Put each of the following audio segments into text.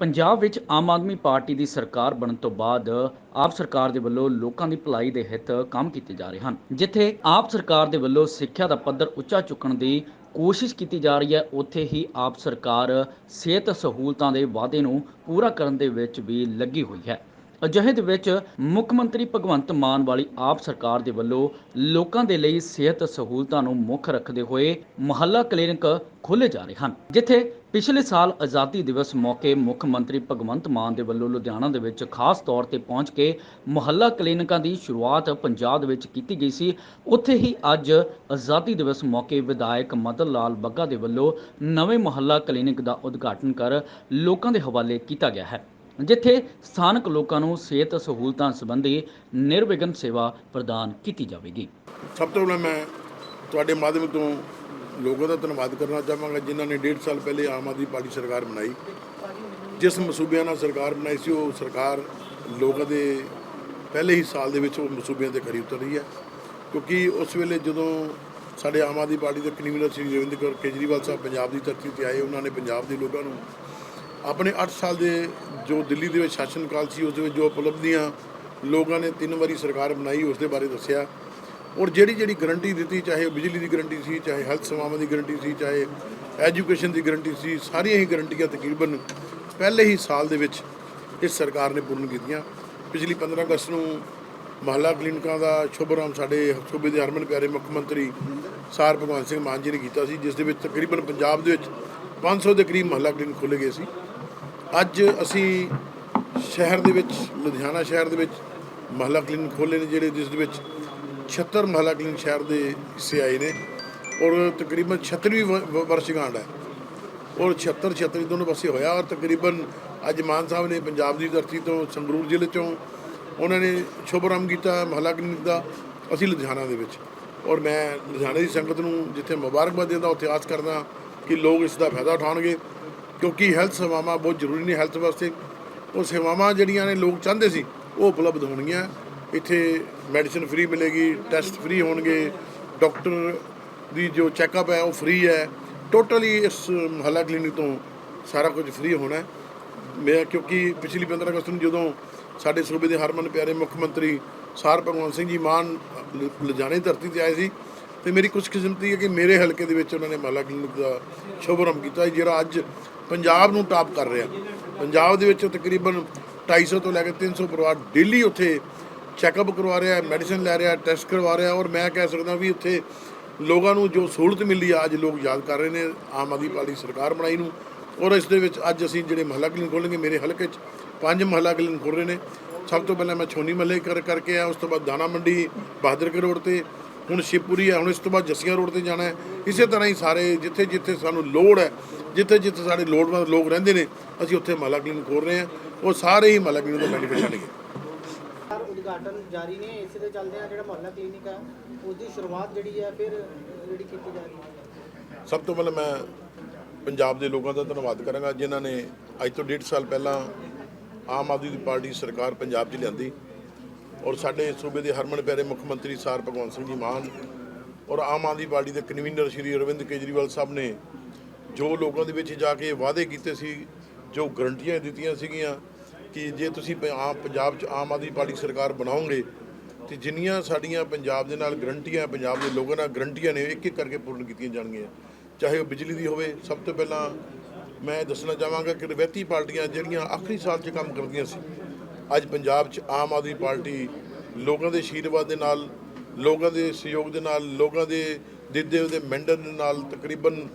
ਪੰਜਾਬ ਵਿੱਚ ਆਮ ਆਦਮੀ ਪਾਰਟੀ ਦੀ ਸਰਕਾਰ ਬਣਨ ਤੋਂ ਬਾਅਦ ਆਪ ਸਰਕਾਰ ਦੇ ਵੱਲੋਂ ਲੋਕਾਂ ਦੀ ਭਲਾਈ ਦੇ ਹਿੱਤ ਕੰਮ ਕੀਤੇ ਜਾ ਰਹੇ ਹਨ। ਜਿੱਥੇ ਆਪ ਸਰਕਾਰ ਦੇ ਵੱਲੋਂ ਸਿੱਖਿਆ ਦਾ ਪੱਧਰ ਉੱਚਾ ਚੁੱਕਣ ਦੀ ਕੋਸ਼ਿਸ਼ ਕੀਤੀ ਜਾ ਰਹੀ ਹੈ, ਉੱਥੇ ਹੀ ਆਪ ਸਰਕਾਰ ਸਿਹਤ ਸਹੂਲਤਾਂ ਦੇ ਵਾਅਦੇ ਨੂੰ ਪੂਰਾ ਕਰਨ ਦੇ ਵਿੱਚ ਵੀ ਲੱਗੀ ਹੋਈ ਹੈ। ਅਜਿਹੇ ਦੇ ਵਿੱਚ ਮੁੱਖ ਮੰਤਰੀ ਭਗਵੰਤ ਮਾਨ ਵਾਲੀ ਆਪ ਸਰਕਾਰ ਦੇ ਵੱਲੋਂ ਲੋਕਾਂ ਦੇ ਲਈ ਸਿਹਤ ਸਹੂਲਤਾਂ ਨੂੰ ਮੁੱਖ ਰੱਖਦੇ ਹੋਏ ਮੁਹੱਲਾ ਕਲੀਨਿਕ ਖੋਲ੍ਹੇ ਜਾ ਰਹੇ ਹਨ, ਜਿੱਥੇ ਪਿਛਲੇ ਸਾਲ ਆਜ਼ਾਦੀ ਦਿਵਸ ਮੌਕੇ ਮੁੱਖ ਮੰਤਰੀ ਭਗਵੰਤ ਮਾਨ ਦੇ ਵੱਲੋਂ ਲੁਧਿਆਣਾ ਦੇ ਵਿੱਚ ਖਾਸ ਤੌਰ ਤੇ ਪਹੁੰਚ ਕੇ ਮੁਹੱਲਾ ਕਲੀਨਿਕਾਂ ਦੀ ਸ਼ੁਰੂਆਤ ਪੰਜਾਬ ਵਿੱਚ ਕੀਤੀ ਗਈ ਸੀ। ਉੱਥੇ ਹੀ ਅੱਜ ਆਜ਼ਾਦੀ ਦਿਵਸ ਮੌਕੇ ਵਿਧਾਇਕ ਮਦਨ ਲਾਲ ਬੱਗਾ ਦੇ ਵੱਲੋਂ ਨਵੇਂ ਮੁਹੱਲਾ ਕਲੀਨਿਕ ਦਾ ਉਦਘਾਟਨ ਕਰ ਲੋਕਾਂ ਦੇ ਹਵਾਲੇ ਕੀਤਾ ਗਿਆ ਹੈ। ਜਿੱਥੇ ਸਥਾਨਕ ਲੋਕਾਂ ਨੂੰ ਸਿਹਤ ਸਹੂਲਤਾਂ ਸੰਬੰਧੀ ਨਿਰਵਿਘਨ ਸੇਵਾ ਪ੍ਰਦਾਨ ਕੀਤੀ ਜਾਵੇਗੀ। ਸਭ ਤੋਂ ਪਹਿਲਾਂ ਮੈਂ ਤੁਹਾਡੇ ਮਾਧਿਅਮ ਤੋਂ ਲੋਕਾਂ ਦਾ ਧੰਨਵਾਦ ਕਰਨਾ ਚਾਹਾਂਗਾ, ਜਿਨ੍ਹਾਂ ਨੇ ਡੇਢ ਸਾਲ ਪਹਿਲੇ ਆਮ ਆਦਮੀ ਪਾਰਟੀ ਸਰਕਾਰ ਬਣਾਈ। ਜਿਸ ਮਸੂਬਿਆਂ ਨਾਲ ਸਰਕਾਰ ਬਣਾਈ ਸੀ, ਉਹ ਸਰਕਾਰ ਲੋਕਾਂ ਦੇ ਪਹਿਲੇ ਹੀ ਸਾਲ ਦੇ ਵਿੱਚ ਉਹ ਮਸੂਬਿਆਂ ਤੇ ਖਰੀ ਉਤਰ ਰਹੀ ਹੈ। ਕਿਉਂਕਿ ਉਸ ਵੇਲੇ ਜਦੋਂ ਸਾਡੇ ਆਮ ਆਦਮੀ ਪਾਰਟੀ ਦੇ ਕਨਵੀਨਰ ਸ੍ਰੀ ਰਵਿੰਦਰ ਕੇਜਰੀਵਾਲ ਸਾਹਿਬ ਪੰਜਾਬ ਦੀ ਧਰਤੀ ਤੇ ਆਏ, ਉਹਨਾਂ ਨੇ ਪੰਜਾਬ ਦੇ ਲੋਕਾਂ ਨੂੰ ਆਪਣੇ 8 ਸਾਲ ਦੇ ਜੋ ਦਿੱਲੀ ਦੇ ਵਿੱਚ ਸ਼ਾਸਨ ਕਾਲ ਸੀ, ਉਸ ਦੇ ਵਿੱਚ ਜੋ ਉਪਲਬਧੀਆਂ ਲੋਕਾਂ ਨੇ ਤਿੰਨ ਵਾਰੀ ਸਰਕਾਰ ਬਣਾਈ, ਉਸ ਦੇ ਬਾਰੇ ਦੱਸਿਆ। ਔਰ ਜਿਹੜੀ ਜਿਹੜੀ ਗਰੰਟੀ ਦਿੱਤੀ, ਚਾਹੇ ਉਹ ਬਿਜਲੀ ਦੀ ਗਰੰਟੀ ਸੀ, ਚਾਹੇ ਹੈਲਥ ਸੇਵਾਵਾਂ ਦੀ ਗਰੰਟੀ ਸੀ, ਚਾਹੇ ਐਜੂਕੇਸ਼ਨ ਦੀ ਗਰੰਟੀ ਸੀ, ਸਾਰੀਆਂ ਹੀ ਗਰੰਟੀਆਂ ਤਕਰੀਬਨ ਪਹਿਲੇ ਹੀ ਸਾਲ ਦੇ ਵਿੱਚ ਇਸ ਸਰਕਾਰ ਨੇ ਪੂਰਨ ਕੀਤੀਆਂ। ਪਿਛਲੀ 15 ਅਗਸਤ ਨੂੰ ਮਹੱਲਾ ਕਲੀਨਿਕਾਂ ਦਾ ਸ਼ੁਭਰਾਮ ਸਾਡੇ ਸੂਬੇ ਦੇ ਹਰਮਨ ਪਿਆਰੇ ਮੁੱਖ ਮੰਤਰੀ ਸਾਰ ਭਗਵੰਤ ਸਿੰਘ ਮਾਨ ਜੀ ਨੇ ਕੀਤਾ ਸੀ, ਜਿਸ ਦੇ ਵਿੱਚ ਤਕਰੀਬਨ ਪੰਜਾਬ ਦੇ ਵਿੱਚ 500 ਦੇ ਕਰੀਬ ਮਹੱਲਾ ਕਲੀਨਿਕ ਖੋਲ੍ਹੇ ਗਏ ਸੀ। ਅੱਜ ਅਸੀਂ ਸ਼ਹਿਰ ਦੇ ਵਿੱਚ, ਲੁਧਿਆਣਾ ਸ਼ਹਿਰ ਦੇ ਵਿੱਚ ਮਹੱਲਾ ਕਲੀਨਿਕ ਖੋਲ੍ਹੇ ਨੇ, ਜਿਹੜੇ ਜਿਸ ਦੇ ਵਿੱਚ 76 ਮਹੱਲਾ ਕਲੀਨਿਕ ਸ਼ਹਿਰ ਦੇ ਹਿੱਸੇ ਆਏ ਨੇ ਔਰ ਤਕਰੀਬਨ 36ਵੀਂ ਵ- ਹੈ। ਔਰ 76 76 ਦੋਨੋਂ ਪਾਸੇ ਹੋਇਆ ਔਰ ਤਕਰੀਬਨ ਅੱਜ ਮਾਨ ਸਾਹਿਬ ਨੇ ਪੰਜਾਬ ਦੀ ਧਰਤੀ ਤੋਂ ਸੰਗਰੂਰ ਜ਼ਿਲ੍ਹੇ ਚੋਂ ਉਹਨਾਂ ਨੇ ਸ਼ੁਭਰਾਮ ਕੀਤਾ ਮਹੱਲਾ ਕਲੀਨਿਕ ਦਾ, ਅਸੀਂ ਲੁਧਿਆਣਾ ਦੇ ਵਿੱਚ। ਔਰ ਮੈਂ ਲੁਧਿਆਣੇ ਦੀ ਸੰਗਤ ਨੂੰ ਜਿੱਥੇ ਮੁਬਾਰਕਬਾਦ ਦਿੰਦਾ ਉੱਥੇ ਆਸ ਕਰਦਾ ਕਿ ਲੋਕ ਇਸ ਦਾ ਫਾਇਦਾ ਉਠਾਉਣਗੇ। ਕਿਉਂਕਿ ਹੈਲਥ ਸੇਵਾਵਾਂ ਬਹੁਤ ਜ਼ਰੂਰੀ ਨੇ ਹੈਲਥ ਵਾਸਤੇ। ਉਹ ਸੇਵਾਵਾਂ ਜਿਹੜੀਆਂ ਨੇ ਲੋਕ ਚਾਹੁੰਦੇ ਸੀ, ਉਹ ਉਪਲਬਧ ਹੋਣਗੀਆਂ। ਇੱਥੇ ਮੈਡੀਸਿਨ ਫ੍ਰੀ ਮਿਲੇਗੀ ਟੈਸਟ ਫ੍ਰੀ ਹੋਣਗੇ। ਡਾਕਟਰ ਦੀ ਜੋ ਚੈੱਕਅਪ ਹੈ, ਉਹ ਫ੍ਰੀ ਹੈ। ਟੋਟਲੀ ਇਸ ਮਹੱਲਾ ਕਲੀਨਿਕ ਤੋਂ ਸਾਰਾ ਕੁਝ ਫ੍ਰੀ ਹੋਣਾ ਮੈਂ ਕਿਉਂਕਿ ਪਿਛਲੀ 15 ਅਗਸਤ ਨੂੰ ਜਦੋਂ ਸਾਡੇ ਸੂਬੇ ਦੇ ਹਰਮਨ ਪਿਆਰੇ ਮੁੱਖ ਮੰਤਰੀ ਸਾਰ ਭਗਵੰਤ ਸਿੰਘ ਜੀ ਮਾਨ ਲ- ਲੁਧਿਆਣੇ ਧਰਤੀ ਤੇ ਆਏ ਸੀ, ਤੇ ਮੇਰੀ ਕੁਝ ਕਿਸਮਤੀ ਹੈ ਕਿ ਮੇਰੇ ਹਲਕੇ ਦੇ ਵਿੱਚ ਉਹਨਾਂ ਨੇ ਮਹੱਲਾ ਕਲੀਨਿਕ ਦਾ ਸ਼ੁਭਰਮ ਕੀਤਾ ਜਿਹੜਾ ਅੱਜ ਪੰਜਾਬ ਨੂੰ ਟਾਪ ਕਰ ਰਿਹਾ। ਪੰਜਾਬ ਦੇ ਵਿੱਚ ਤਕਰੀਬਨ 250 ਤੋਂ ਲੈ ਕੇ 300 ਪਰਿਵਾਰ ਡੇਲੀ ਉੱਥੇ ਚੈੱਕਅਪ ਕਰਵਾ ਰਿਹਾ ਹੈ ਮੈਡੀਸਿਨ ਲੈ ਰਿਹਾ ਟੈਸਟ ਕਰਵਾ ਰਿਹਾ ਔਰ ਮੈਂ ਕਹਿ ਸਕਦਾ ਵੀ ਉੱਥੇ ਲੋਕਾਂ ਨੂੰ ਜੋ ਸਹੂਲਤ ਮਿਲੀ ਆ, ਅੱਜ ਲੋਕ ਯਾਦ ਕਰ ਰਹੇ ਨੇ, ਆਮ ਆਦਮੀ ਪਾਰਟੀ ਸਰਕਾਰ ਬਣਾਈ ਨੂੰ ਔਰ ਇਸ ਦੇ ਵਿੱਚ ਅੱਜ ਅਸੀਂ ਜਿਹੜੇ ਮਹੱਲਾ ਕਲੀਨਿਕ ਖੋਲ੍ਹਾਂਗੇ ਮੇਰੇ ਹਲਕੇ 'ਚ ਪੰਜ ਮਹੱਲਾ ਕਲੀਨਿਕ ਖੁੱਲ ਰਹੇ ਨੇ। ਸਭ ਤੋਂ ਪਹਿਲਾਂ ਮੈਂ ਛੋਨੀ ਮਹੱਲੇ ਕਰ, ਕਰਕੇ ਆ ਉਸ ਤੋਂ ਬਾਅਦ ਦਾਣਾ ਮੰਡੀ ਬਹਾਦਰ ਕੇ ਰੋਡ ਤੇ ਹੁਣ ਸ਼ਿਵਪੁਰੀ ਹੈ ਹੁਣ ਇਸ ਤੋਂ ਬਾਅਦ ਜੱਸੀਆਂ ਰੋਡ ਤੇ ਜਾਣਾ ਹੈ। ਇਸੇ ਤਰ੍ਹਾਂ ਹੀ ਸਾਰੇ ਜਿੱਥੇ ਜਿੱਥੇ ਸਾਨੂੰ ਲੋੜ ਹੈ ਜਿੱਥੇ ਜਿੱਥੇ ਸਾਡੇ ਲੋੜਵੰਦ ਲੋਕ ਰਹਿੰਦੇ ਨੇ ਅਸੀਂ ਉੱਥੇ ਮਹੱਲਾ ਕਲੀਨਿਕ ਖੋਲ ਰਹੇ ਹਾਂ। ਉਹ ਸਾਰੇ ਹੀ ਮਹੱਲਾ ਕਲੀਨਿਕ ਦਾ ਬੈਨੀਫਿਟ ਲੈਣਗੇ। ਉਦਘਾਟਨ ਜਾਰੀ ਨੇ ਇਸੇ ਦੇ ਚੱਲਦੇ ਆ ਜਿਹੜਾ ਮੁਹੱਲਾ ਕਲੀਨਿਕ ਹੈ ਉਸ ਦੀ ਸ਼ੁਰੂਆਤ ਜਿਹੜੀ ਹੈ ਫਿਰ ਜਿਹੜੀ ਕੀਤੀ ਜਾ ਰਹੀ ਹੈ। ਸਭ ਤੋਂ ਪਹਿਲਾਂ ਮੈਂ ਪੰਜਾਬ ਦੇ ਲੋਕਾਂ ਦਾ ਧੰਨਵਾਦ ਕਰਾਂਗਾ ਜਿਨ੍ਹਾਂ ਨੇ ਅੱਜ ਤੋਂ ਡੇਢ ਸਾਲ ਪਹਿਲਾਂ ਆਮ ਆਦਮੀ ਪਾਰਟੀ ਸਰਕਾਰ ਪੰਜਾਬ 'ਚ ਲਿਆਂਦੀ। ਔਰ ਸਾਡੇ ਸੂਬੇ ਦੇ ਹਰਮਨ ਪਿਆਰੇ ਮੁੱਖ ਮੰਤਰੀ ਸਾਰ ਭਗਵੰਤ ਸਿੰਘ ਜੀ ਮਾਨ ਔਰ ਆਮ ਆਦਮੀ ਪਾਰਟੀ ਦੇ ਕਨਵੀਨਰ ਸ਼੍ਰੀ ਅਰਵਿੰਦ ਕੇਜਰੀਵਾਲ ਸਾਹਿਬ ਨੇ ਜੋ ਲੋਕਾਂ ਦੇ ਵਿੱਚ ਜਾ ਕੇ ਵਾਅਦੇ ਕੀਤੇ ਸੀ, ਜੋ ਗਰੰਟੀਆਂ ਦਿੱਤੀਆਂ ਸੀਗੀਆਂ ਕਿ ਜੇ ਤੁਸੀਂ ਆਮ, ਪੰਜਾਬ 'ਚ ਆਮ ਆਦਮੀ ਪਾਰਟੀ ਸਰਕਾਰ ਬਣਾਓਗੇ ਤੇ ਜਿੰਨੀਆਂ ਸਾਡੀਆਂ ਪੰਜਾਬ ਦੇ ਨਾਲ ਗਰੰਟੀਆਂ, ਪੰਜਾਬ ਦੇ ਲੋਕਾਂ ਨਾਲ ਗਰੰਟੀਆਂ ਨੇ ਇੱਕ ਇੱਕ ਕਰਕੇ ਪੂਰਨ ਕੀਤੀਆਂ ਜਾਣਗੀਆਂ। ਚਾਹੇ ਉਹ ਬਿਜਲੀ ਦੀ ਹੋਵੇ, ਸਭ ਤੋਂ ਪਹਿਲਾਂ ਮੈਂ ਦੱਸਣਾ ਚਾਹਾਂਗਾ ਕਿ ਰਵੈਤੀ ਪਾਰਟੀਆਂ ਜਿਹੜੀਆਂ ਆਖਰੀ ਸਾਲ 'ਚ ਕੰਮ ਕਰਦੀਆਂ ਸੀ ਅੱਜ ਪੰਜਾਬ 'ਚ ਆਮ ਆਦਮੀ ਪਾਰਟੀ ਲੋਕਾਂ ਦੇ ਆਸ਼ੀਰਵਾਦ ਦੇ ਨਾਲ, ਲੋਕਾਂ ਦੇ ਸਹਿਯੋਗ ਦੇ ਨਾਲ, ਲੋਕਾਂ ਦੇ ਦਿੱਦੇ ਉਹਦੇ ਮੈਂਡਰ ਦੇ ਨਾਲ ਤਕਰੀਬਨ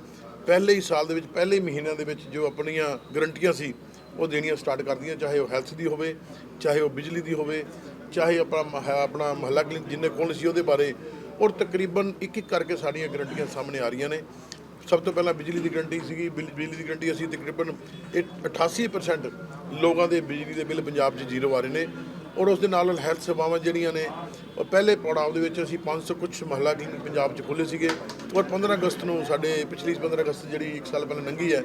ਪਹਿਲੇ ਹੀ ਸਾਲ ਦੇ ਵਿੱਚ, ਪਹਿਲੇ ਹੀ ਮਹੀਨਿਆਂ ਦੇ ਵਿੱਚ ਜੋ ਆਪਣੀਆਂ ਗਰੰਟੀਆਂ ਸੀ, ਉਹ ਦੇਣੀਆਂ ਸਟਾਰਟ ਕਰਦੀਆਂ ਚਾਹੇ ਉਹ ਹੈਲਥ ਦੀ ਹੋਵੇ, ਚਾਹੇ ਉਹ ਬਿਜਲੀ ਦੀ ਹੋਵੇ, ਚਾਹੇ ਆਪਣਾ ਮ- ਆਪਣਾ ਮਹੱਲਾ ਕਲੀਨਿਕ ਜਿੰਨੇ ਕੋਲ ਸੀ ਉਹਦੇ ਬਾਰੇ, ਔਰ ਤਕਰੀਬਨ ਇੱਕ ਇੱਕ ਕਰਕੇ ਸਾਡੀਆਂ ਗਰੰਟੀਆਂ ਸਾਹਮਣੇ ਆ ਰਹੀਆਂ ਨੇ। ਸਭ ਤੋਂ ਪਹਿਲਾਂ ਬਿਜਲੀ ਦੀ ਗਰੰਟੀ ਸੀਗੀ ਬਿਲ- ਬਿਜਲੀ ਦੀ ਗਰੰਟੀ ਅਸੀਂ ਤਕਰੀਬਨ ਇਹ 88% ਲੋਕਾਂ ਦੇ ਬਿਜਲੀ ਦੇ ਬਿੱਲ ਪੰਜਾਬ 'ਚ ਜ਼ੀਰੋ ਆ ਰਹੇ ਨੇ ਔਰ ਉਸ ਦੇ ਨਾਲ ਨਾਲ ਹੈਲਥ ਸੇਵਾਵਾਂ ਜਿਹੜੀਆਂ ਨੇ ਉਹ ਪਹਿਲੇ ਪੜਾਅ ਦੇ ਵਿੱਚ ਅਸੀਂ 500 ਕੁਛ ਮਹੱਲਾ ਕਲੀਨਿਕ ਪੰਜਾਬ 'ਚ ਖੋਲ੍ਹੇ ਸੀਗੇ ਔਰ 15 ਅਗਸਤ ਨੂੰ ਸਾਡੇ ਪਿਛਲੀ 15 ਅਗਸਤ ਜਿਹੜੀ ਇੱਕ ਸਾਲ ਪਹਿਲਾਂ ਲੰਘੀ ਹੈ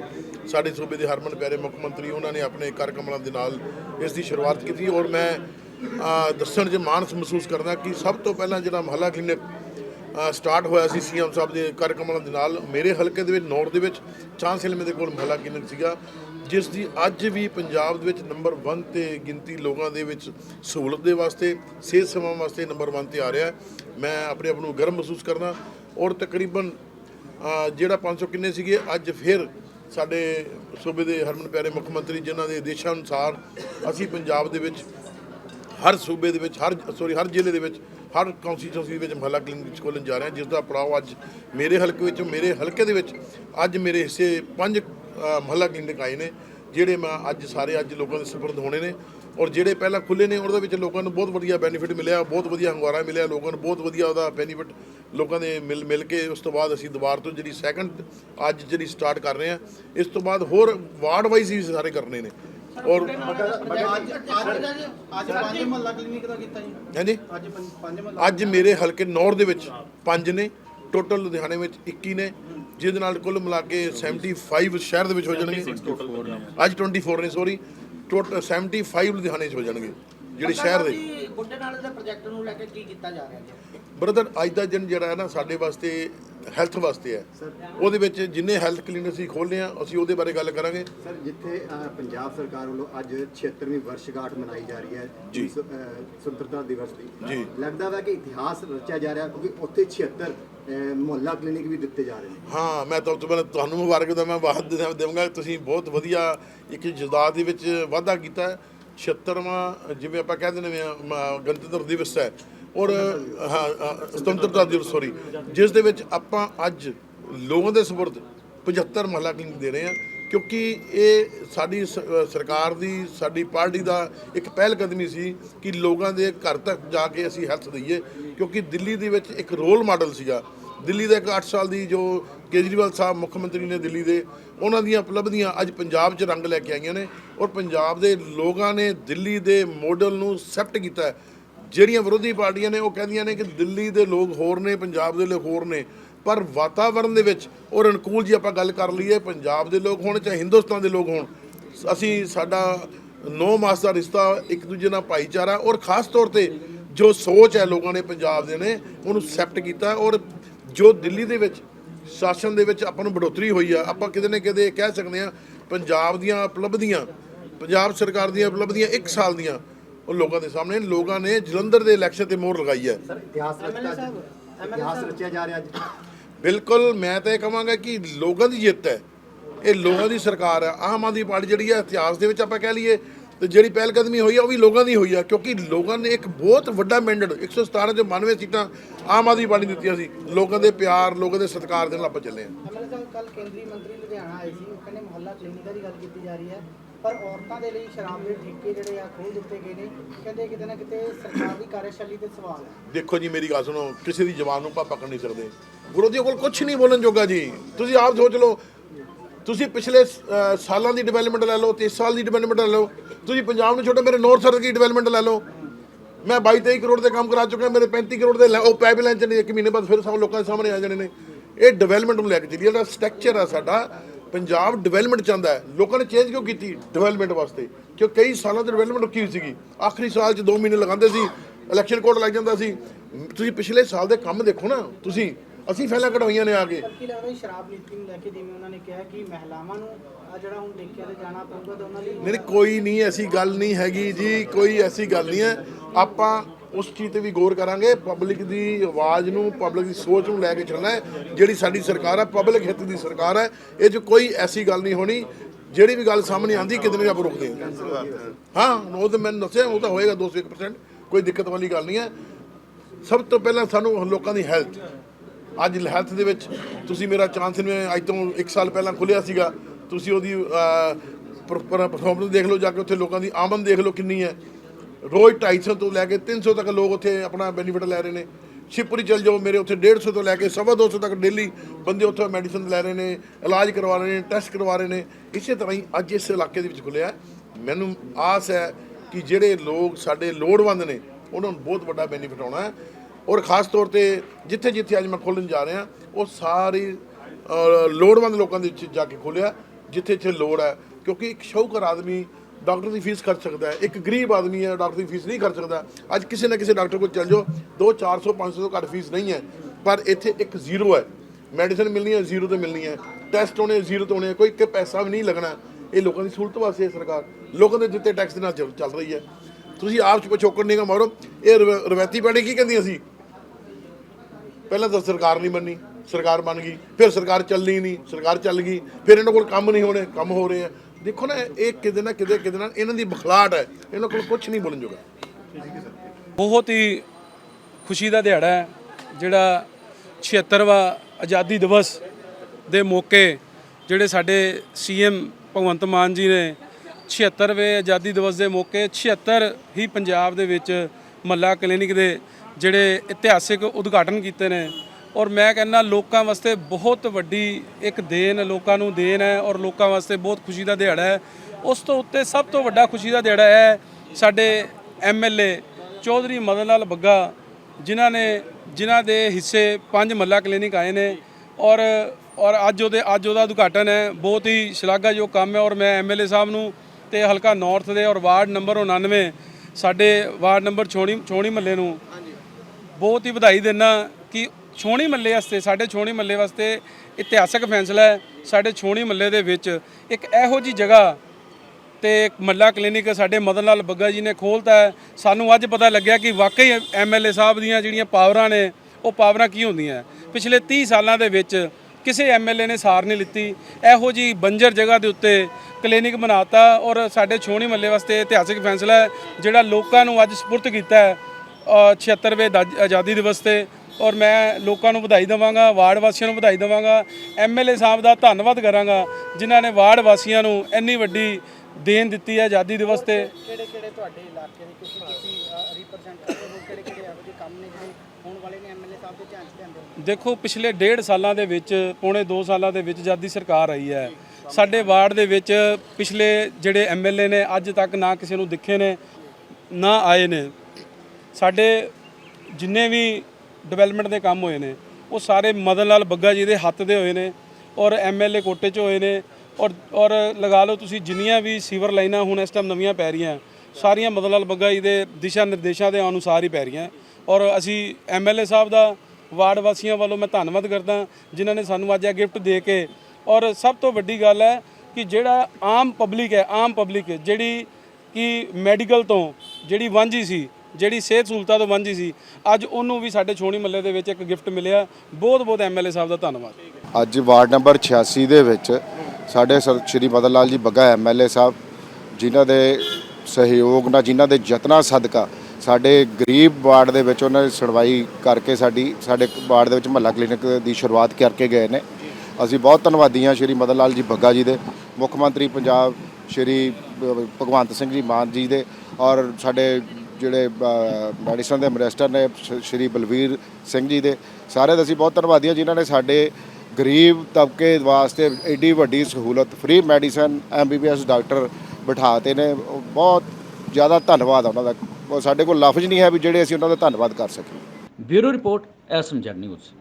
ਸਾਡੇ ਸੂਬੇ ਦੇ ਹਰਮਨ ਪਿਆਰੇ ਮੁੱਖ ਮੰਤਰੀ ਉਹਨਾਂ ਨੇ ਆਪਣੇ ਕਰ ਕਮਲਾਂ ਦੇ ਨਾਲ ਇਸ ਦੀ ਸ਼ੁਰੂਆਤ ਕੀਤੀ ਔਰ ਮੈਂ ਅਹ, ਦੱਸਣ 'ਚ ਮਾਣ ਮਹਿਸੂਸ ਕਰਦਾ ਕਿ ਸਭ ਤੋਂ ਪਹਿਲਾਂ ਜਿਹੜਾ ਮਹੱਲਾ ਕਲੀਨਿਕ ਸਟਾਰਟ ਹੋਇਆ ਸੀ ਸੀਐਮ ਸਾਹਿਬ ਦੇ ਕਾਰਜਕ੍ਰਮਾਂ ਦੇ ਨਾਲ। ਮੇਰੇ ਹਲਕੇ ਦੇ ਵਿੱਚ ਨੌਰ ਦੇ ਵਿੱਚ ਚਾਂਸਲ ਦੇ ਕੋਲ ਮਹੱਲਾ ਕਲੀਨਿਕ ਸੀਗਾ ਜਿਸ ਦੀ ਅੱਜ ਵੀ ਪੰਜਾਬ ਦੇ ਵਿੱਚ ਨੰਬਰ 1 ਤੇ ਗਿਣਤੀ ਲੋਕਾਂ ਦੇ ਵਿੱਚ ਸਹੂਲਤ ਦੇ ਵਾਸਤੇ ਸਿਹਤ ਸੇਵਾਵਾਂ ਵਾਸਤੇ ਨੰਬਰ 1 ਤੇ ਆ ਰਿਹਾ ਮੈਂ ਆਪਣੇ ਆਪ ਨੂੰ ਗਰਵ ਮਹਿਸੂਸ ਕਰਦਾ ਔਰ ਤਕਰੀਬਨ ਅ, ਜਿਹੜਾ 500 ਕਿੰਨੇ ਸੀਗੇ ਅੱਜ ਫਿਰ ਸਾਡੇ ਸੂਬੇ ਦੇ ਹਰਮਨ ਪਿਆਰੇ ਮੁੱਖ ਮੰਤਰੀ ਜਿਨ੍ਹਾਂ ਦੇ ਆਦੇਸ਼ਾਂ ਅਨੁਸਾਰ ਅਸੀਂ ਪੰਜਾਬ ਦੇ ਵਿੱਚ ਹਰ ਸੂਬੇ ਦੇ ਵਿੱਚ ਹਰ ਸੋਰੀ ਹਰ ਜ਼ਿਲ੍ਹੇ ਦੇ ਵਿੱਚ ਹਰ ਕੌਂਸਟੀਚੁਐਂਸੀ ਦੇ ਵਿੱਚ ਮਹੱਲਾ ਕਲੀਨਿਕ ਖੋਲ੍ਹਣ ਜਾ ਰਹੇ ਹਾਂ ਜਿਸ ਦਾ ਪੜਾਅ ਅੱਜ ਮੇਰੇ ਹਲਕੇ ਵਿੱਚ, ਮੇਰੇ ਹਲਕੇ ਦੇ ਵਿੱਚ ਅੱਜ ਮੇਰੇ ਹਿੱਸੇ ਪੰਜ ਮਹੱਲਾ ਕਲੀਨਿਕ ਆਏ ਨੇ, ਜਿਹੜੇ ਮੈਂ ਅੱਜ ਸਾਰੇ ਅੱਜ ਲੋਕਾਂ ਦੇ ਸਪੁਰਦ ਹੋਣੇ ਨੇ ਔਰ ਜਿਹੜੇ ਪਹਿਲਾਂ ਖੁੱਲੇ ਨੇ, ਉਹਦੇ ਵਿੱਚ ਲੋਕਾਂ ਨੂੰ ਬਹੁਤ ਵਧੀਆ ਬੈਨੀਫਿਟ ਮਿਲਿਆ, ਬਹੁਤ ਵਧੀਆ ਹੰਗਾਰਾ ਮਿਲਿਆ, ਲੋਕਾਂ ਨੂੰ ਬਹੁਤ ਵਧੀਆ ਉਹਦਾ ਬੈਨੀਫਿਟ ਲੋਕਾਂ ਦੇ ਮਿਲ ਮਿਲ ਕੇ ਉਸ ਤੋਂ ਬਾਅਦ ਅਸੀਂ ਦੁਬਾਰ ਤੋਂ ਜਿਹੜੀ ਸੈਕੰਡ ਅੱਜ ਜਿਹੜੀ ਸਟਾਰਟ ਕਰ ਰਹੇ ਹਾਂ, ਇਸ ਤੋਂ ਬਾਅਦ ਹੋਰ ਵਾਰਡ ਵਾਈਜ਼ ਵੀ ਸਾਰੇ ਕਰਨੇ ਨੇ। ਔਰ ਅੱਜ ਅੱਜ ਅੱਜ ਪੰਜ ਮਹੱਲਾ ਕਲੀਨਿਕ ਦਾ ਕੀਤਾ ਜੀ ਹਾਂਜੀ? ਅੱਜ ਪੰਜ- ਪੰਜ ਮਹੱਲਾ ਅੱਜ ਮੇਰੇ ਹਲਕੇ ਨੌਰ ਦੇ ਵਿੱਚ ਪੰਜ ਨੇ ਟੋਟਲ ਲੁਧਿਆਣੇ ਵਿੱਚ 21 ਨੇ ਜਿਹਦੇ ਨਾਲ ਕੁੱਲ ਮਿਲਾ ਕੇ 75 ਸ਼ਹਿਰ ਦੇ ਵਿੱਚ ਹੋ ਜਾਣਗੇ। ਅੱਜ 24 ਨੇ ਸੌਰੀ ਟੋਟਲ 75 ਲੁਧਿਆਣੇ 'ਚ ਹੋ ਜਾਣਗੇ ਜਿਹੜੇ ਸ਼ਹਿਰ ਦੇ। ਬੁੱਢੇ ਨਾਲੇ ਦੇ ਪ੍ਰੋਜੈਕਟ ਨੂੰ ਲੈ ਕੇ ਕੀ ਕੀਤਾ ਜਾ ਰਿਹਾ ਜੀ? ਬ੍ਰਦਰ ਅੱਜ ਦਾ ਦਿਨ ਜਿਹੜਾ ਹੈ ਨਾ ਸਾਡੇ ਵਾਸਤੇ ਹੈਲਥ ਵਾਸਤੇ ਹੈ। ਉਹਦੇ ਵਿੱਚ ਜਿੰਨੇ ਹੈਲਥ ਕਲੀਨਿਕ ਅਸੀਂ ਖੋਲ੍ਹੇ ਆ ਅਸੀਂ ਉਹਦੇ ਬਾਰੇ ਗੱਲ ਕਰਾਂਗੇ। ਸਰ ਜਿੱਥੇ ਪੰਜਾਬ ਸਰਕਾਰ ਵੱਲੋਂ ਅੱਜ 76ਵੀਂ ਵਰਸ਼ਗਾਠ ਮਨਾਈ ਜਾ ਰਹੀ ਹੈ ਸੁਤੰਤਰਤਾ ਦਿਵਸ ਦੀ। ਲੱਗਦਾ ਵਾ ਕਿ ਇਤਿਹਾਸ ਰਚਿਆ ਜਾ ਰਿਹਾ ਕਿਉਂਕਿ ਉੱਥੇ 76 ਅ, ਮੁਹੱਲਾ ਕਲੀਨਿਕ ਵੀ ਦਿੱਤੇ ਜਾ ਰਹੇ ਨੇ। ਹਾਂ ਮੈਂ ਤਾਂ ਤੋਂ ਪਹਿਲਾਂ ਤੁਹਾਨੂੰ ਮੁਬਾਰਕ ਦਾ ਮੈਂ ਬਾਤ ਦੇ- ਦੇਵਾਂਗਾ ਤੁਸੀਂ ਬਹੁਤ ਵਧੀਆ ਇੱਕ ਜਜ਼ਾਤ ਦੇ ਵਿੱਚ ਵਾਅਦਾ ਕੀਤਾ ਹੈ। 76ਵਾਂ ਜਿਵੇਂ ਆਪਾਂ ਕਹਿ ਦਿੰਦੇ ਹਾਂ ਮ- ਗਣਤੰਤਰ ਦਿਵਸ ਹੈ ਔਰ, ਹਾਂ ਸੁਤੰਤਰਤਾ ਦਿਵਸ ਸੌਰੀ ਜਿਸ ਦੇ ਵਿੱਚ ਆਪਾਂ ਅੱਜ ਲੋਕਾਂ ਦੇ ਸਪੁਰਦ 75 ਮਹੱਲਾ ਕਲੀਨਿਕ ਦੇ ਰਹੇ ਹਾਂ, ਕਿਉਂਕਿ ਇਹ ਸਾਡੀ ਸ- ਸਰਕਾਰ ਦੀ, ਸਾਡੀ ਪਾਰਟੀ ਦਾ ਇੱਕ ਪਹਿਲ ਕਦਮੀ ਸੀ ਕਿ ਲੋਕਾਂ ਦੇ ਘਰ ਤੱਕ ਜਾ ਕੇ ਅਸੀਂ ਹੈਲਥ ਦਈਏ, ਕਿਉਂਕਿ ਦਿੱਲੀ ਦੇ ਵਿੱਚ ਇੱਕ ਰੋਲ ਮਾਡਲ ਸੀਗਾ। ਦਿੱਲੀ ਦਾ ਇੱਕ 8 ਸਾਲ ਦੀ ਜੋ ਕੇਜਰੀਵਾਲ ਸਾਹਿਬ, ਮੁੱਖ ਮੰਤਰੀ ਨੇ ਦਿੱਲੀ ਦੇ, ਉਹਨਾਂ ਦੀਆਂ ਉਪਲਬਧੀਆਂ ਅੱਜ ਪੰਜਾਬ 'ਚ ਰੰਗ ਲੈ ਕੇ ਆਈਆਂ ਨੇ ਔਰ ਪੰਜਾਬ ਦੇ ਲੋਕਾਂ ਨੇ ਦਿੱਲੀ ਦੇ ਮਾਡਲ ਨੂੰ ਐਕਸੈਪਟ ਕੀਤਾ ਜਿਹੜੀਆਂ ਵਿਰੋਧੀ ਪਾਰਟੀਆਂ ਨੇ, ਉਹ ਕਹਿੰਦੀਆਂ ਨੇ ਕਿ ਦਿੱਲੀ ਦੇ ਲੋਕ ਹੋਰ ਨੇ, ਪੰਜਾਬ ਦੇ ਲੋਕ ਹੋਰ ਨੇ। ਪਰ ਵਾਤਾਵਰਣ ਦੇ ਵਿੱਚ ਔਰ ਅਨੁਕੂਲ ਜੀ ਆਪਾਂ ਗੱਲ ਕਰ ਲਈਏ, ਪੰਜਾਬ ਦੇ ਲੋਕ ਹੋਣ ਚਾਹੇ ਹਿੰਦੁਸਤਾਨ ਦੇ ਲੋਕ ਹੋਣ, ਅਸੀਂ ਸਾਡਾ ਨੌ ਮਾਸ ਦਾ ਰਿਸ਼ਤਾ, ਇੱਕ ਦੂਜੇ ਨਾਲ ਭਾਈਚਾਰਾ, ਔਰ ਖਾਸ ਤੌਰ ਤੇ ਜੋ ਸੋਚ ਹੈ ਲੋਕਾਂ ਨੇ ਪੰਜਾਬ ਦੇ ਨੇ, ਉਹਨੂੰ ਐਕਸੈਪਟ ਕੀਤਾ, ਔਰ ਜੋ ਦਿੱਲੀ ਦੇ ਵਿੱਚ ਸ਼ਾਸਨ ਦੇ ਵਿੱਚ ਆਪਾਂ ਨੂੰ ਬੜੋਤਰੀ ਹੋਈ ਆ, ਆਪਾਂ ਕਿਤੇ ਨਾ ਕਿਤੇ ਕਹਿ ਸਕਦੇ ਆ ਪੰਜਾਬ ਦੀਆਂ ਉਪਲਬਧੀਆਂ, ਪੰਜਾਬ ਸਰਕਾਰ ਦੀਆਂ ਉਪਲਬਧੀਆਂ ਇੱਕ ਸਾਲ ਦੀਆਂ ਉਹ ਲੋਕਾਂ ਦੇ ਸਾਹਮਣੇ। ਲੋਕਾਂ ਨੇ ਜਲੰਧਰ ਦੇ ਇਲੈਕਸ਼ਨ ਤੇ ਮੋਹਰ ਲਗਾਈ ਹੈ। ਸਰ ਇਤਿਹਾਸ ਰਚਿਆ ਸਾਹਿਬ, ਇਤਿਹਾਸ ਰਚਿਆ ਜਾ ਰਿਹਾ ਅੱਜ। ਬਿਲਕੁਲ ਮੈਂ ਤਾਂ ਇਹ ਕਹਾਂਗਾ ਕਿ ਲੋਕਾਂ ਦੀ ਜਿੱਤ ਹੈ। ਇਹ ਲੋਕਾਂ ਦੀ ਸਰਕਾਰ ਹੈ। ਆਮ ਆਦਮੀ ਪਾਰਟੀ ਜਿਹੜੀ ਹੈ ਇਤਿਹਾਸ ਦੇ ਵਿੱਚ ਆਪਾਂ ਕਹਿ ਲਈਏ ਤੇ ਜਿਹੜੀ ਪਹਿਲ ਕਦਮੀ ਹੋਈ ਆ ਉਹ ਵੀ ਲੋਕਾਂ ਦੀ ਹੋਈ ਆ ਕਿਉਂਕਿ ਲੋਕਾਂ ਨੇ ਇੱਕ ਬਹੁਤ ਵੱਡਾ ਮੈਂਡੇਟ 117 ਚੋਂ 92 ਸੀਟਾਂ ਆਮ ਆਦਮੀ ਪਾਰਟੀ ਨੇ ਦਿੱਤੀਆਂ ਸੀ। ਲੋਕਾਂ ਦੇ ਪਿਆਰ ਲੋਕਾਂ ਦੇ ਸਤਿਕਾਰ ਦੇ ਨਾਲ ਆਪਾਂ ਚੱਲੇ ਹਾਂ। ਐਮਐਲਏ ਸਾਹਿਬ ਕੱਲ ਕੇਂਦਰੀ ਮੰਤਰੀ ਲੁਧਿਆਣਾ ਆਏ ਸੀ। ਉਹ ਕਹਿੰਦੇ ਮੁਹੱਲਾ ਕਲੀਨਿਕਾਂ ਦੀ ਗੱਲ ਕੀਤੀ ਜਾ ਰਹੀ ਹੈ। ਪਰ ਔਰਤਾਂ ਦੇ ਲਈ ਸ਼ਰਾਬ ਦੇ ਠੇਕੇ ਜਿਹੜੇ ਆ ਖੋਲ ਦਿੱਤੇ ਗਏ ਨੇ। ਕਹਿੰਦੇ ਕਿਤੇ ਨਾ ਕਿਤੇ ਸਰਕਾਰ ਦੀ ਕਾਰਜਸ਼ੈਲੀ ਤੇ ਸਵਾਲ ਹੈ। ਦੇਖੋ ਜੀ, ਮੇਰੀ ਗੱਲ ਸੁਣੋ, ਕਿਸੇ ਦੀ ਜ਼ਬਾਨ ਨੂੰ ਆਪਾਂ ਪਕੜ ਨਹੀਂ ਸਕਦੇ। ਵਿਰੋਧੀਆਂ ਕੋਲ ਕੁਝ ਨਹੀਂ ਬੋਲਣ ਜੋਗਾ ਜੀ। ਤੁਸੀਂ ਆਪ ਸੋਚ ਲਓ, ਤੁਸੀਂ ਪਿਛਲੇ ਸਾਲਾਂ ਦੀ ਡਿਵੈਲਪਮੈਂਟ ਲੈ ਲਓ 30 ਸਾਲ ਦੀ ਡਿਵੈਲਪਮੈਂਟ ਲੈ ਲਓ। ਤੁਸੀਂ ਪੰਜਾਬ ਨੂੰ ਛੋਟੋ ਮੇਰੇ ਨੌਰਥ ਸਰਕ ਦੀ ਡਿਵੈਲਪਮੈਂਟ ਲੈ ਲਓ। ਮੈਂ 22 23 ਕਰੋੜ ਦੇ ਕੰਮ ਕਰਾ ਚੁੱਕਾ ਮੇਰੇ 35 ਕਰੋੜ ਦੇ ਉਹ ਪਾਈਪਲਾਈਨ ਚ ਨੇ, ਇੱਕ ਮਹੀਨੇ ਬਾਅਦ ਫਿਰ ਸਭ ਲੋਕਾਂ ਦੇ ਸਾਹਮਣੇ ਆ ਜਾਣੇ ਨੇ। ਇਹ ਡਿਵੈਲਪਮੈਂਟ ਨੂੰ ਲੈ ਕੇ ਚੱਲੀ ਜਿਹੜਾ ਸਟਰਕਚਰ ਆ ਸਾਡਾ ਪੰਜਾਬ ਡਿਵੈਲਪਮੈਂਟ ਚਾਹੁੰਦਾ ਹੈ। ਲੋਕਾਂ ਨੇ ਚੇਂਜ ਕਿਉਂ ਕੀਤੀ ਡਿਵੈਲਪਮੈਂਟ ਵਾਸਤੇ? ਕਿਉਂ ਕਈ ਸਾਲਾਂ ਤੋਂ ਡਿਵੈਲਪਮੈਂਟ ਰੁਕੀ ਹੋਈ ਸੀਗੀ। ਆਖਰੀ ਸਾਲ 'ਚ 2 ਮਹੀਨੇ ਲਗਾਉਂਦੇ ਸੀ ਇਲੈਕਸ਼ਨ ਕੋਡ ਲੱਗ ਜਾਂਦਾ ਸੀ। ਤੁਸੀਂ ਪਿਛਲੇ ਸਾਲ ਦੇ ਕੰਮ ਦੇਖੋ ਨਾ ਤੁਸੀਂ ਅਸੀਂ ਫੈਲਾ ਕਢਵਾਈਆਂ ਨੇ ਆ ਕੇ। ਪਰ ਕੀ ਲੱਗਦਾ ਜੀ ਸ਼ਰਾਬ ਨੀਤੀ ਨੂੰ ਲੈ ਕੇ ਜਿਵੇਂ ਉਹਨਾਂ ਨੇ ਕਿਹਾ ਕਿ ਮਹਿਲਾਵਾਂ ਨੂੰ ਆ ਜਿਹੜਾ ਹੁਣ ਦੇਖਿਆ ਤੇ ਜਾਣਾ ਪਊਗਾ ਤਾਂ ਉਹਨਾਂ ਲਈ ਨਹੀਂ ਨਹੀਂ, ਕੋਈ ਨਹੀਂ ਐਸੀ ਗੱਲ ਨਹੀਂ ਹੈਗੀ ਜੀ ਕੋਈ ਐਸੀ ਗੱਲ ਨਹੀਂ ਹੈ। ਆਪਾਂ ਉਸ ਚੀਜ਼ ਤੇ ਵੀ ਗੌਰ ਕਰਾਂਗੇ। ਪਬਲਿਕ ਦੀ ਆਵਾਜ਼ ਨੂੰ ਪਬਲਿਕ ਦੀ ਸੋਚ ਨੂੰ ਲੈ ਕੇ ਚੱਲਣਾ ਹੈ। ਜਿਹੜੀ ਸਾਡੀ ਸਰਕਾਰ ਹੈ ਪਬਲਿਕ ਹਿੱਤ ਦੀ ਸਰਕਾਰ ਹੈ, ਇਹ 'ਚ ਕੋਈ ਐਸੀ ਗੱਲ ਨਹੀਂ ਹੋਣੀ। ਜਿਹੜੀ ਵੀ ਗੱਲ ਸਾਹਮਣੇ ਆਂਦੀ, ਕਿਤੇ ਨਾ ਆਪਾਂ ਰੋਕਦੇ ਹਾਂ। ਹਾਂ, ਉਹ ਤਾਂ ਮੈਨੂੰ ਦੱਸਿਆ, ਉਹ ਤਾਂ ਹੋਏਗਾ 201% ਕੋਈ ਦਿੱਕਤ ਵਾਲੀ ਗੱਲ ਨਹੀਂ ਹੈ। ਸਭ ਤੋਂ ਪਹਿਲਾਂ ਸਾਨੂੰ ਲੋਕਾਂ ਦੀ ਹੈਲਥ ਅੱਜ ਹੈਲਥ ਦੇ ਵਿੱਚ ਤੁਸੀਂ ਮੇਰਾ ਚਾਂਸ ਨੇ ਅੱਜ ਤੋਂ 1 ਸਾਲ ਪਹਿਲਾਂ ਖੁੱਲਿਆ ਸੀਗਾ। ਤੁਸੀਂ ਉਹਦੀ ਪਰਫਾਰਮੈਂਸ ਦੇਖ ਲਓ, ਜਾ ਕੇ ਉੱਥੇ ਲੋਕਾਂ ਦੀ ਆਮਦ ਦੇਖ ਲਓ ਕਿੰਨੀ ਹੈ। ਰੋਜ਼ 250 ਤੋਂ ਲੈ ਕੇ 300 ਤੱਕ ਲੋਕ ਉੱਥੇ ਆਪਣਾ ਬੈਨੀਫਿਟ ਲੈ ਰਹੇ ਨੇ। ਸ਼ਿਵਪੁਰੀ ਚਲ ਜਾਓ, ਮੇਰੇ ਉੱਥੇ 150 ਤੋਂ ਲੈ ਕੇ ਸਵਾ 200 ਤੱਕ ਡੇਲੀ ਬੰਦੇ ਉੱਥੇ ਮੈਡੀਸਨ ਲੈ ਰਹੇ ਨੇ, ਇਲਾਜ ਕਰਵਾ ਰਹੇ ਨੇ ਟੈਸਟ ਕਰਵਾ ਰਹੇ ਨੇ। ਇਸੇ ਤਰ੍ਹਾਂ ਹੀ ਅੱਜ ਇਸ ਇਲਾਕੇ ਦੇ ਵਿੱਚ ਖੁੱਲਿਆ ਮੈਨੂੰ ਆਸ ਹੈ ਕਿ ਜਿਹੜੇ ਲੋਕ ਸਾਡੇ ਲੋੜਵੰਦ ਨੇ, ਉਹਨਾਂ ਨੂੰ ਬਹੁਤ ਵੱਡਾ ਬੈਨੀਫਿਟ ਆਉਣਾ ਹੈ। ਔਰ ਖਾਸ ਤੌਰ ਤੇ ਜਿੱਥੇ ਜਿੱਥੇ ਅੱਜ ਮੈਂ ਖੋਲ੍ਹਣ ਜਾ ਰਿਹਾ, ਉਹ ਸਾਰੀ ਲੋੜਵੰਦ ਲੋਕਾਂ ਦੇ ਵਿੱਚ ਜਾ ਕੇ ਖੋਲਿਆ ਜਿੱਥੇ ਜਿੱਥੇ ਲੋੜ ਹੈ। ਕਿਉਂਕਿ ਇੱਕ ਸ਼ੌਕਰ ਆਦਮੀ ਡਾਕਟਰ ਦੀ ਫੀਸ ਖਰਚ ਸਕਦਾ ਹੈ। ਇੱਕ ਗਰੀਬ ਆਦਮੀ ਹੈ ਡਾਕਟਰ ਦੀ ਫੀਸ ਨਹੀਂ ਖਰਚ ਸਕਦਾ। ਅੱਜ ਕਿਸੇ ਨਾ ਕਿਸੇ ਡਾਕਟਰ ਕੋਲ ਚੱਲ ਜਾਓ 2 400 500 ਤੋਂ ਘੱਟ ਫੀਸ ਨਹੀਂ ਹੈ। ਪਰ ਇੱਥੇ ਇੱਕ ਜ਼ੀਰੋ ਹੈ। ਮੈਡੀਸਨ ਮਿਲਣੀ ਹੈ ਜ਼ੀਰੋ ਤੇ ਮਿਲਣੀ ਹੈ। ਟੈਸਟ ਹੋਣੇ ਜ਼ੀਰੋ ਤੋਂ ਹੋਣੇ ਹੈ, ਕੋਈ ਇੱਕ ਪੈਸਾ ਵੀ ਨਹੀਂ ਲੱਗਣਾ। ਇਹ ਲੋਕਾਂ ਦੀ ਸਹੂਲਤ ਵਾਸਤੇ ਹੈ ਸਰਕਾਰ। ਲੋਕਾਂ ਦੇ ਜਿੱਤੇ ਟੈਕਸ ਦੇ ਨਾਲ ਚੱਲ ਚੱਲ ਰਹੀ ਹੈ। ਤੁਸੀਂ ਆਪ ਚ ਪਿਛੋਕੜ ਨਹੀਂ ਮਾਰੋ। ਇਹ ਰਵਾਇਤੀ ਪਾਰਟੀ ਕੀ ਕਹਿੰਦੀਆਂ ਸੀ ਪਹਿਲਾਂ ਤਾਂ ਸਰਕਾਰ ਨਹੀਂ ਬਣਨੀ ਸਰਕਾਰ ਬਣ ਗਈ। ਫਿਰ ਸਰਕਾਰ ਚੱਲਣੀ ਨਹੀਂ। ਸਰਕਾਰ ਚੱਲ ਗਈ। ਫਿਰ ਇਹਨਾਂ ਕੋਲ ਕੰਮ ਨਹੀਂ ਹੋਣੇ। ਕੰਮ ਹੋ ਰਹੇ ਆ ਦੇਖੋ ਨਾ, ਇਹ ਕਿਤੇ ਨਾ ਕਿਤੇ ਕਿਤੇ ਨਾ ਇਹਨਾਂ ਦੀ ਬਖਲਾਟ ਹੈ। ਇਹਨਾਂ ਕੋਲ ਕੁਝ ਨਹੀਂ ਬੋਲਣ ਜੋਗਾ। ਬਹੁਤ ਹੀ ਖੁਸ਼ੀ ਦਾ ਦਿਹਾੜਾ ਹੈ, ਜਿਹੜਾ 76ਵਾਂ ਆਜ਼ਾਦੀ ਦਿਵਸ ਦੇ ਮੌਕੇ ਜਿਹੜੇ ਸਾਡੇ ਸੀਐਮ ਭਗਵੰਤ ਮਾਨ ਜੀ ਨੇ 76ਵੇਂ ਆਜ਼ਾਦੀ ਦਿਵਸ ਦੇ ਮੌਕੇ 76 ਹੀ ਪੰਜਾਬ ਦੇ ਵਿੱਚ ਮੱਲਾ ਕਲੀਨਿਕ ਦੇ ਜਿਹੜੇ ਇਤਿਹਾਸਿਕ ਉਦਘਾਟਨ ਕੀਤੇ ਨੇ ਔਰ ਮੈਂ ਕਹਿੰਦਾ ਲੋਕਾਂ ਵਾਸਤੇ ਬਹੁਤ ਵੱਡੀ ਇੱਕ ਦੇਣ ਲੋਕਾਂ ਨੂੰ ਦੇਣ ਹੈ ਔਰ ਲੋਕਾਂ ਵਾਸਤੇ ਬਹੁਤ ਖੁਸ਼ੀ ਦਾ ਦਿਹਾੜਾ ਹੈ। ਉਸ ਤੋਂ ਉੱਤੇ ਸਭ ਤੋਂ ਵੱਡਾ ਖੁਸ਼ੀ ਦਾ ਦਿਹਾੜਾ ਹੈ ਸਾਡੇ ਐਮਐਲਏ ਚੌਧਰੀ ਮਦਨ ਲਾਲ ਬੱਗਾ ਜਿਨ੍ਹਾਂ ਨੇ ਜਿਨ੍ਹਾਂ ਦੇ ਹਿੱਸੇ ਪੰਜ ਮੱਲਾ ਕਲੀਨਿਕ ਆਏ ਨੇ ਔਰ ਔਰ ਅੱਜ ਉਹਦੇ ਅੱਜ ਉਹਦਾ ਉਦਘਾਟਨ ਹੈ। ਬਹੁਤ ਹੀ ਸ਼ਲਾਘਾਯੋਗ ਕੰਮ ਹੈ ਔਰ ਮੈਂ ਐਮਐਲਏ ਸਾਹਿਬ ਨੂੰ ਤੇ ਹਲਕਾ ਨਾਰਥ ਦੇ ਔਰ ਵਾਰਡ ਨੰਬਰ 99 ਸਾਡੇ ਵਾਰਡ ਨੰਬਰ ਛੋਣੀ ਛੋਣੀ ਮੱਲੇ ਨੂੰ ਬਹੁਤ ਹੀ ਵਧਾਈ ਕਿ ਛੋਣੀ ਮੱਲੇ ਵਾਸਤੇ ਸਾਡੇ ਛੋਣੀ ਮੱਲੇ ਵਾਸਤੇ ਇਤਿਹਾਸਕ ਫੈਸਲਾ ਹੈ। ਸਾਡੇ ਛੋਣੀ ਮੱਲੇ ਦੇ ਵਿੱਚ ਇੱਕ ਇਹੋ ਜੀ ਜਗ੍ਹਾ ਤੇ ਇੱਕ ਮੱਲਾ ਕਲੀਨਿਕ ਸਾਡੇ ਮਦਨ ਲਾਲ ਬੱਗਾ ਜੀ ਨੇ ਖੋਲਤਾ ਹੈ। ਸਾਨੂੰ ਅੱਜ ਪਤਾ ਲੱਗਿਆ ਕਿ ਵਾਕਈ ਐਮਐਲਏ ਸਾਹਿਬ ਦੀਆਂ ਜਿਹੜੀਆਂ ਪਾਵਰਾਂ ਨੇ ਉਹ ਪਾਵਰਾਂ ਕੀ ਹੁੰਦੀਆਂ ਪਿਛਲੇ 30 ਸਾਲਾਂ ਦੇ ਵਿੱਚ ਕਿਸੇ ਐਮਐਲਏ ਨੇ ਸਾਰ ਨਹੀਂ ਲਿੱਤੀ। ਇਹੋ ਜੀ ਬੰਜਰ ਜਗ੍ਹਾ ਦੇ ਉੱਤੇ ਕਲੀਨਿਕ ਬਣਾਤਾ ਔਰ ਸਾਡੇ ਛੋਣੀ ਮੱਲੇ ਵਾਸਤੇ ਇਤਿਹਾਸਿਕ ਫੈਸਲਾ ਹੈ ਜਿਹੜਾ ਲੋਕਾਂ ਨੂੰ ਅੱਜ ਸਪੁਰਦ ਕੀਤਾ ਹੈ। ਅ, 76ਵੇਂ ਆਜ਼ਾਦੀ ਦਿਵਸ ਤੇ ਔਰ ਮੈਂ ਲੋਕਾਂ ਨੂੰ ਵਧਾਈ ਦੇਵਾਂਗਾ ਵਾਰਡ ਵਾਸੀਆਂ ਨੂੰ ਵਧਾਈ ਦੇਵਾਂਗਾ ਐਮਐਲਏ ਸਾਹਿਬ ਦਾ ਧੰਨਵਾਦ ਕਰਾਂਗਾ ਜਿਨ੍ਹਾਂ ਨੇ ਵਾਰਡ ਵਾਸੀਆਂ ਨੂੰ ਇੰਨੀ ਵੱਡੀ ਦੇਣ ਦਿੱਤੀ ਹੈ ਆਜ਼ਾਦੀ ਦਿਵਸ ਤੇ। ਕਿਹੜੇ ਕਿਹੜੇ ਤੁਹਾਡੇ ਇਲਾਕੇ ਦੇ ਕਿਉਂਕਿ ਤੁਸੀਂ ਰਿਪਰੈਜ਼ੈਂਟ ਕਰਦੇ ਹੋ ਕਿਹੜੇ ਕਿਹੜੇ ਇਹੋ ਜਿਹੇ ਕੰਮ ਨੇ ਜਿਹੜੇ ਹੋਣ ਵਾਲੇ ਨੇ ਐਮਐਲਏ ਸਾਹਿਬ ਦੇ ਧਿਆਨ 'ਚ ਲਿਆਂਦੇ ਦੇਖੋ ਪਿਛਲੇ ਡੇਢ ਸਾਲਾਂ ਦੇ ਵਿੱਚ ਪੌਣੇ 2 ਸਾਲਾਂ ਦੇ ਵਿੱਚ ਆਜ਼ਾਦੀ ਸਰਕਾਰ ਆਈ ਹੈ। ਸਾਡੇ ਵਾਰਡ ਦੇ ਵਿੱਚ ਪਿਛਲੇ ਜਿਹੜੇ ਐਮਐਲਏ ਨੇ ਅੱਜ ਤੱਕ ਨਾ ਕਿਸੇ ਨੂੰ ਦਿਖੇ ਨੇ ਨਾ ਆਏ ਨੇ। ਸਾਡੇ ਜਿੰਨੇ ਵੀ ਡਿਵੈਲਪਮੈਂਟ ਦੇ ਕੰਮ ਹੋਏ ਨੇ। ਉਹ ਸਾਰੇ ਮਦਨ ਲਾਲ ਬੱਗਾ ਜੀ ਦੇ ਹੱਥ ਦੇ ਹੋਏ ਨੇ ਔਰ ਐਮਐਲਏ ਕੋਟੇ 'ਚ ਹੋਏ ਨੇ ਔਰ ਔਰ ਲਗਾ ਲਓ ਤੁਸੀਂ ਜਿੰਨੀਆਂ ਵੀ ਸੀਵਰ ਲਾਈਨਾਂ ਹੁਣ ਇਸ ਟਾਈਮ ਨਵੀਆਂ ਪੈ ਰਹੀਆਂ, ਸਾਰੀਆਂ ਮਦਨ ਲਾਲ ਬੱਗਾ ਜੀ ਦੇ ਦਿਸ਼ਾ ਨਿਰਦੇਸ਼ਾਂ ਦੇ ਅਨੁਸਾਰ ਹੀ ਪੈ ਰਹੀਆਂ। ਔਰ ਅਸੀਂ ਐਮਐਲਏ ਸਾਹਿਬ ਦਾ ਵਾਰਡ ਵਾਸੀਆਂ ਵੱਲੋਂ ਮੈਂ ਧੰਨਵਾਦ ਕਰਦਾ, ਜਿਨ੍ਹਾਂ ਨੇ ਸਾਨੂੰ ਅੱਜ ਇਹ ਗਿਫਟ ਦੇ ਕੇ ਔਰ ਸਭ ਤੋਂ ਵੱਡੀ ਗੱਲ ਹੈ ਕਿ ਜਿਹੜਾ ਆਮ ਪਬਲਿਕ ਹੈ, ਆਮ ਪਬਲਿਕ ਜਿਹੜੀ ਕਿ ਮੈਡੀਕਲ ਤੋਂ ਜਿਹੜੀ ਵਾਂਝੀ ਸੀ ਜਿਹੜੀ ਸਿਹਤ ਸਹੂਲਤਾਂ ਤੋਂ ਵਾਂਝੀ ਸੀ, ਅੱਜ ਉਹਨੂੰ ਵੀ ਸਾਡੇ ਛੋਣੀ ਮੱਲੇ ਦੇ ਵਿੱਚ ਇੱਕ ਗਿਫਟ ਮਿਲਿਆ। ਬਹੁਤ ਬਹੁਤ ਐਮਐਲਏ ਸਾਹਿਬ ਦਾ ਧੰਨਵਾਦ। ਅੱਜ ਵਾਰਡ ਨੰਬਰ 86 ਦੇ ਵਿੱਚ ਸਾਡੇ ਸਰ ਸ਼੍ਰੀ ਮਦਨ ਲਾਲ ਜੀ ਬੱਗਾ ਐਮਐਲਏ ਸਾਹਿਬ, ਜਿਨ੍ਹਾਂ ਦੇ ਸਹਿਯੋਗ ਨਾਲ, ਜਿਨ੍ਹਾਂ ਦੇ ਯਤਨਾਂ ਸਦਕਾ ਸਾਡੇ ਗਰੀਬ ਵਾਰਡ ਦੇ ਵਿੱਚ ਉਹਨਾਂ ਦੀ ਸੁਣਵਾਈ ਕਰਕੇ ਸਾਡੀ, ਸਾਡੇ ਵਾਰਡ ਦੇ ਵਿੱਚ ਮਹੱਲਾ ਕਲੀਨਿਕ ਦੀ ਸ਼ੁਰੂਆਤ ਕਰਕੇ ਗਏ ਨੇ। ਅਸੀਂ ਬਹੁਤ ਧੰਨਵਾਦੀ ਹਾਂ ਸ਼੍ਰੀ ਮਦਨ ਲਾਲ ਜੀ ਬੱਗਾ ਜੀ ਦੇ, ਮੁੱਖ ਮੰਤਰੀ ਪੰਜਾਬ ਸ਼੍ਰੀ ਭਗਵੰਤ ਸਿੰਘ ਜੀ ਮਾਨ ਜੀ ਦੇ ਔਰ ਸਾਡੇ ਜਿਹੜੇ ਮੈਡੀਸਨ ਦੇ ਮਿਨਿਸਟਰ ਨੇ ਸ਼- ਸ਼੍ਰੀ ਬਲਵੀਰ ਸਿੰਘ ਜੀ ਦੇ ਸਾਰੇ ਦਾ ਅਸੀਂ ਬਹੁਤ ਧੰਨਵਾਦੀ ਹਾਂ ਜਿਨ੍ਹਾਂ ਨੇ ਸਾਡੇ ਗਰੀਬ ਤਬਕੇ ਵਾਸਤੇ ਐਡੀ ਵੱਡੀ ਸਹੂਲਤ ਫ੍ਰੀ ਮੈਡੀਸਨ ਐਮਬੀਬੀਐਸ ਡਾਕਟਰ ਬਿਠਾਤੇ ਨੇ। ਬਹੁਤ ਜ਼ਿਆਦਾ ਧੰਨਵਾਦ ਉਹਨਾਂ ਦਾ। ਸਾਡੇ ਕੋਲ ਲਫ਼ਜ਼ ਨਹੀਂ ਹੈ ਵੀ ਜਿਹੜੇ ਅਸੀਂ ਉਹਨਾਂ ਦਾ ਧੰਨਵਾਦ ਕਰ ਸਕੀਏ। Bureau report SMZ news.